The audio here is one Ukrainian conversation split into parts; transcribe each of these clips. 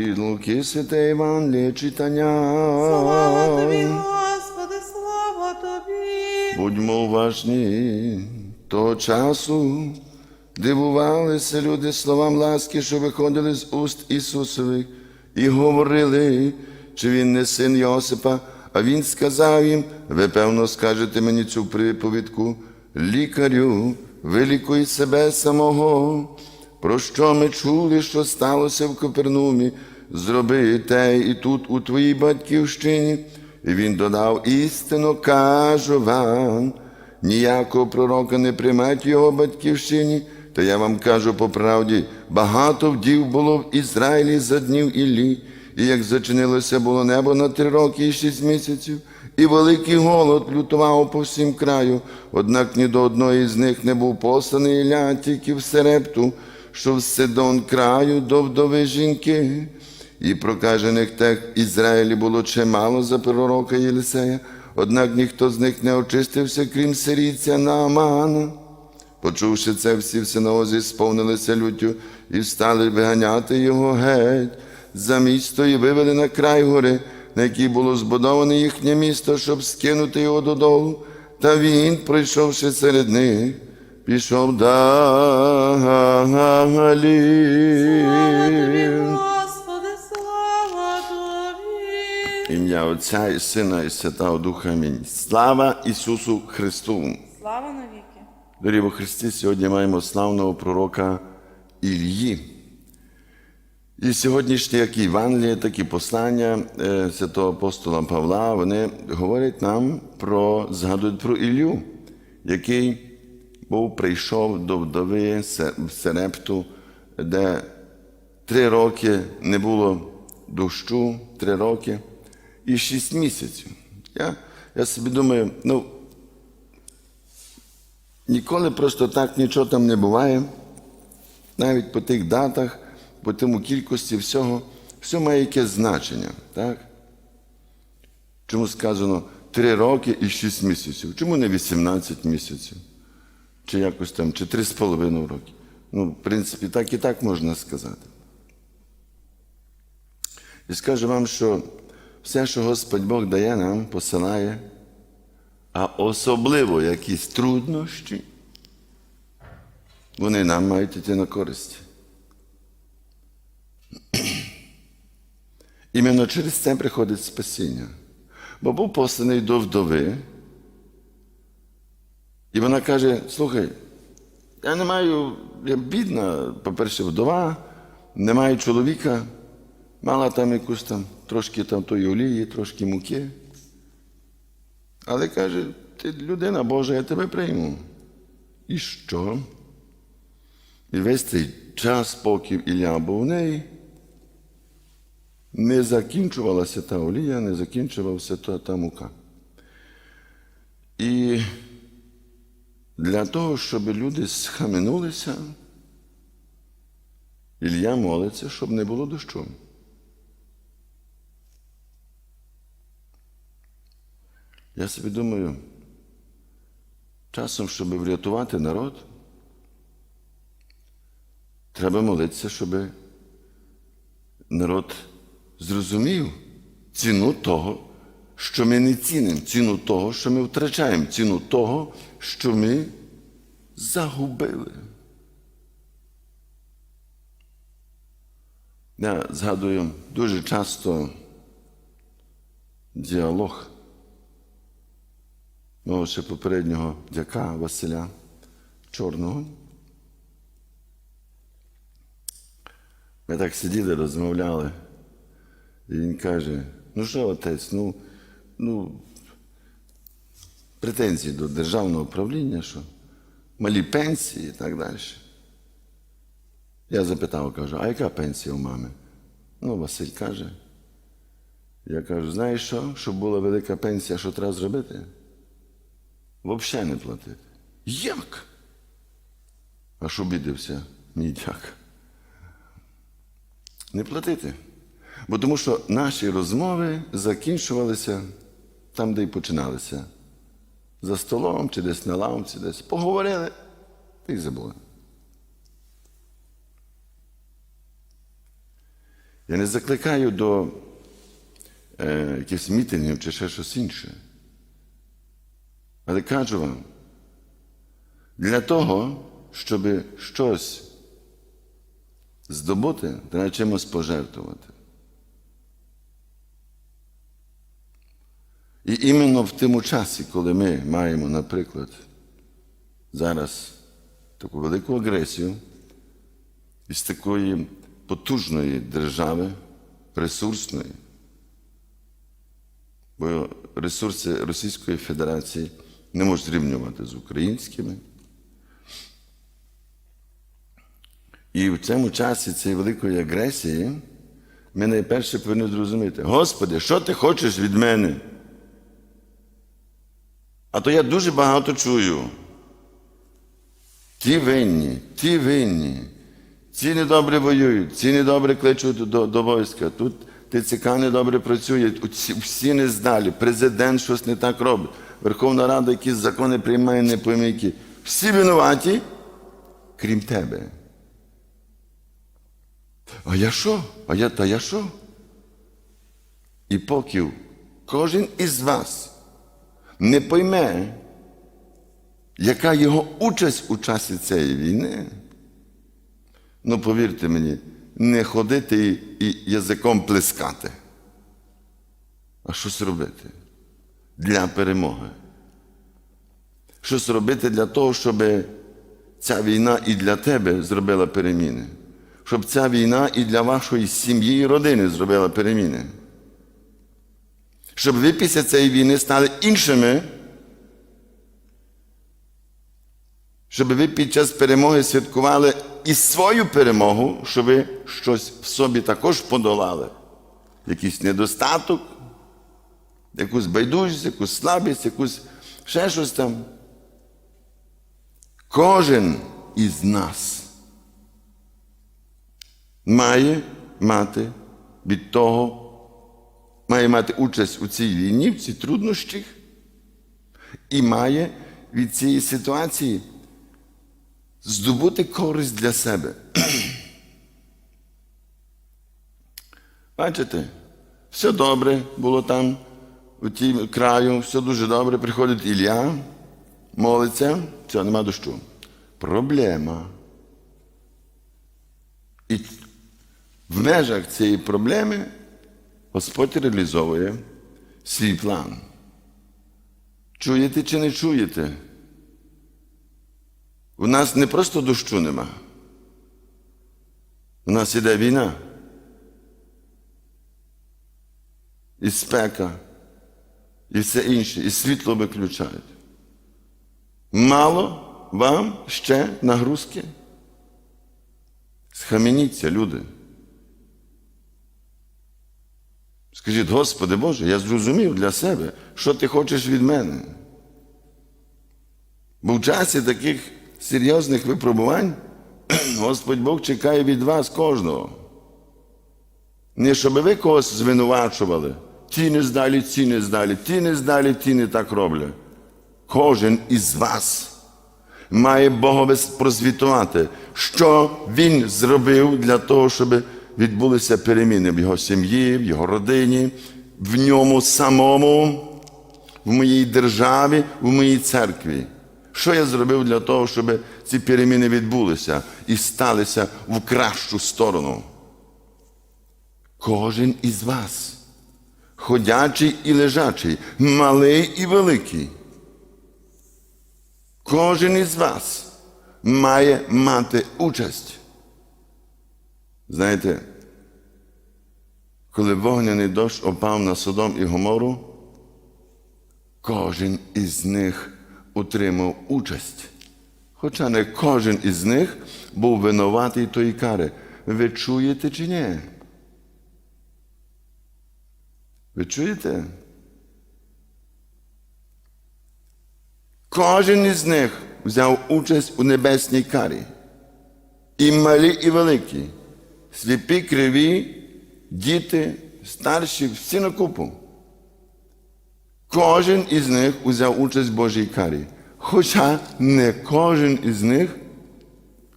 Від Луки святе Євангеліє читання. Слава тобі, Господи, слава тобі. Будьмо уважні того часу. Дивувалися люди словам ласки, що виходили з уст Ісусових, і говорили, чи він не син Йосипа, а він сказав їм: ви, певно, скажете мені цю приповідку, лікарю, вилікуй себе самого. Про що ми чули, що сталося в Копернумі, зроби те і тут у твоїй батьківщині. І він додав істину, кажу вам, ніякого пророка не приймать його батьківщині. Та я вам кажу по правді, багато вдів було в Ізраїлі за днів Іллі, і як зачинилося було небо на три роки і шість місяців, і великий голод лютував по всім краю, однак ні до одної з них не був посланий Ілля, тільки в Серепту, що в Сидон краю до вдови жінки. І прокажених тех Ізраїлі було чимало за пророка Єлисея, однак ніхто з них не очистився, крім сирійця Наамана. Почувши це, всі в синозі сповнилися люттю і стали виганяти його геть за місто і вивели на край гори, на якій було збудоване їхнє місто, щоб скинути його додолу. Та він, пройшовши серед них, пішов далі. Отця і Сина, і Святого Духа. Амінь. Слава Ісусу Христу! Слава навіки. Дорогі во Христі, сьогодні маємо славного пророка Ільї. І сьогоднішні як і Євангеліє, так і послання е, святого апостола Павла, вони говорять нам про, згадують про Ілью, який був, прийшов до вдови в Серепту, де три роки не було дощу, три роки і шість місяців. Я, я собі думаю, ну, Ніколи просто так нічого там не буває. Навіть по тих датах, по тому кількості всього, все має якесь значення. Так? Чому сказано 3 роки і 6 місяців? Чому не 18 місяців? Чи якось там, чи 3,5 роки? Ну, в принципі, так і так можна сказати. І скажу вам, що все, що Господь Бог дає нам, посилає, а особливо якісь труднощі, вони нам мають йти на користь. Іменно через це приходить спасіння. Бо був посланий до вдови, і вона каже: слухай, я не маю, я бідна, по-перше, вдова, не маю чоловіка, мала там якусь там трошки там тої олії, трошки муки. Але каже, ти людина Божа, я тебе прийму. І що? І весь цей час, поки Ілля був в неї, не закінчувалася та олія, не закінчувався та, та мука. І для того, щоб люди схаменулися, Ілля молиться, щоб не було дощу. Я собі думаю, часом, щоб врятувати народ, треба молитися, щоб народ зрозумів ціну того, що ми не цінимо, ціну того, що ми втрачаємо, ціну того, що ми загубили. Я згадую дуже часто діалог мого ще попереднього дяка Василя Чорного. Ми так сиділи, розмовляли, і він каже: ну що, отець, ну, ну, претензії до державного управління, що малі пенсії і так далі. Я запитав, кажу, а яка пенсія у мами? Ну, Василь каже. Я кажу, знаєш що? Щоб була велика пенсія, що треба зробити? Взагалі не платити. Як? Аж обідався мій дяк. Не платити. Бо тому що наші розмови закінчувалися там, де й починалися. За столом чи десь на лавці, десь поговорили і забули. Я не закликаю до е, якихось мітингів чи ще щось інше. Але кажу вам, для того, щоб щось здобути, треба чимось пожертвувати. І іменно в тому часі, коли ми маємо, наприклад, зараз таку велику агресію із такої потужної держави, ресурсної, бо ресурси Російської Федерації не можуть зрівнювати з українськими. І в цьому часі цієї великої агресії ми найперше повинні зрозуміти, Господи, що ти хочеш від мене? А то я дуже багато чую. Ті винні, ті винні, ці недобре воюють, ці недобре кличуть до, до війська. Тут ТЦК недобре працює, всі, не здалі, президент щось не так робить, Верховна Рада якісь закони приймає не пойми які. Всі винуваті, крім тебе. А я що? А я та я що? І поки кожен із вас не пойме, яка його участь у часі цієї війни, ну повірте мені, не ходити і язиком плескати, а щось робити для перемоги. Щось робити для того, щоб ця війна і для тебе зробила переміни. Щоб ця війна і для вашої сім'ї і родини зробила переміни. Щоб ви після цієї війни стали іншими. Щоб ви під час перемоги святкували і свою перемогу, щоб ви щось в собі також подолали. Якийсь недостаток, якусь байдужість, якусь слабість, якусь ще щось там. Кожен із нас має мати від того, має мати участь у цій війні, в цій труднощах, і має від цієї ситуації здобути користь для себе. Бачите, все добре було там, у тім краю, все дуже добре. Приходить Ілля, молиться, все, нема дощу. Проблема. І в межах цієї проблеми Господь реалізовує свій план. Чуєте чи не чуєте? У нас не просто дощу нема. У нас іде війна. І спека, і все інше, і світло виключають. Мало вам ще нагрузки? Схаменіться, люди. Скажіть, Господи Боже, я зрозумів для себе, що ти хочеш від мене. Бо в часі таких серйозних випробувань Господь Бог чекає від вас кожного. Не щоб ви когось звинувачували, ті не здалі, ці не здалі, ті не здалі, ті не так роблять. Кожен із вас має Богові прозвітувати, що Він зробив для того, щоб відбулися переміни в його сім'ї, в його родині, в ньому самому, в моїй державі, в моїй церкві. Що я зробив для того, щоб ці переміни відбулися і сталися в кращу сторону? Кожен із вас, ходячий і лежачий, малий і великий. Кожен із вас має мати участь. Знаєте, коли вогняний дощ опав на Содом і Гомору, кожен із них утримав участь. Хоча не кожен із них був винуватий тої кари. Ви чуєте чи ні? Ви чуєте? Кожен із них взяв участь у небесній карі. І малі, і великі, сліпі, криві, діти, старші, всі на купу. Кожен із них узяв участь в Божій карі. Хоча не кожен із них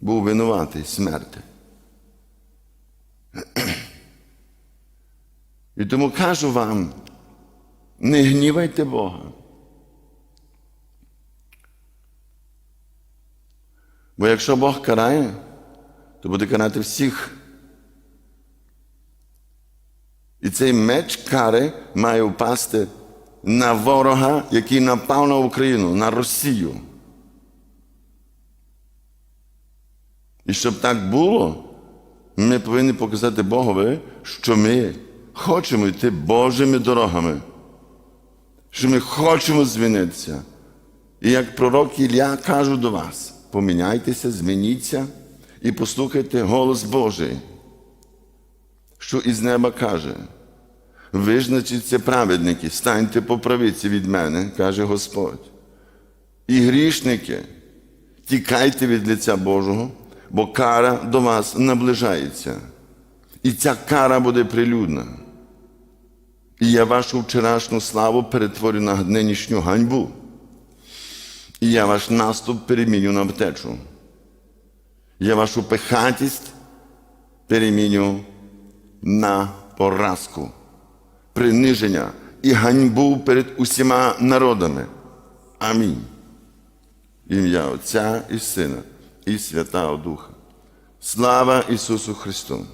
був винуватий смерти. І тому кажу вам, не гнівайте Бога. Бо якщо Бог карає, то буде карати всіх. І цей меч кари має впасти на ворога, який напав на Україну, на Росію. І щоб так було, ми повинні показати Богові, що ми хочемо йти Божими дорогами, що ми хочемо змінитися. І як пророк Ілля кажу до вас, поміняйтеся, змініться і послухайте голос Божий, що із неба каже. Визначіться праведники, станьте по правиці від мене, каже Господь. І грішники, тікайте від лиця Божого, бо кара до вас наближається. І ця кара буде прилюдна. І я вашу вчорашню славу перетворю на нинішню ганьбу. І я ваш наступ переміню на втечу. Я вашу пихатість переміню на поразку, приниження і ганьбу перед усіма народами. Амінь. Ім'я Отця і Сина, і Святого Духа. Слава Ісусу Христу!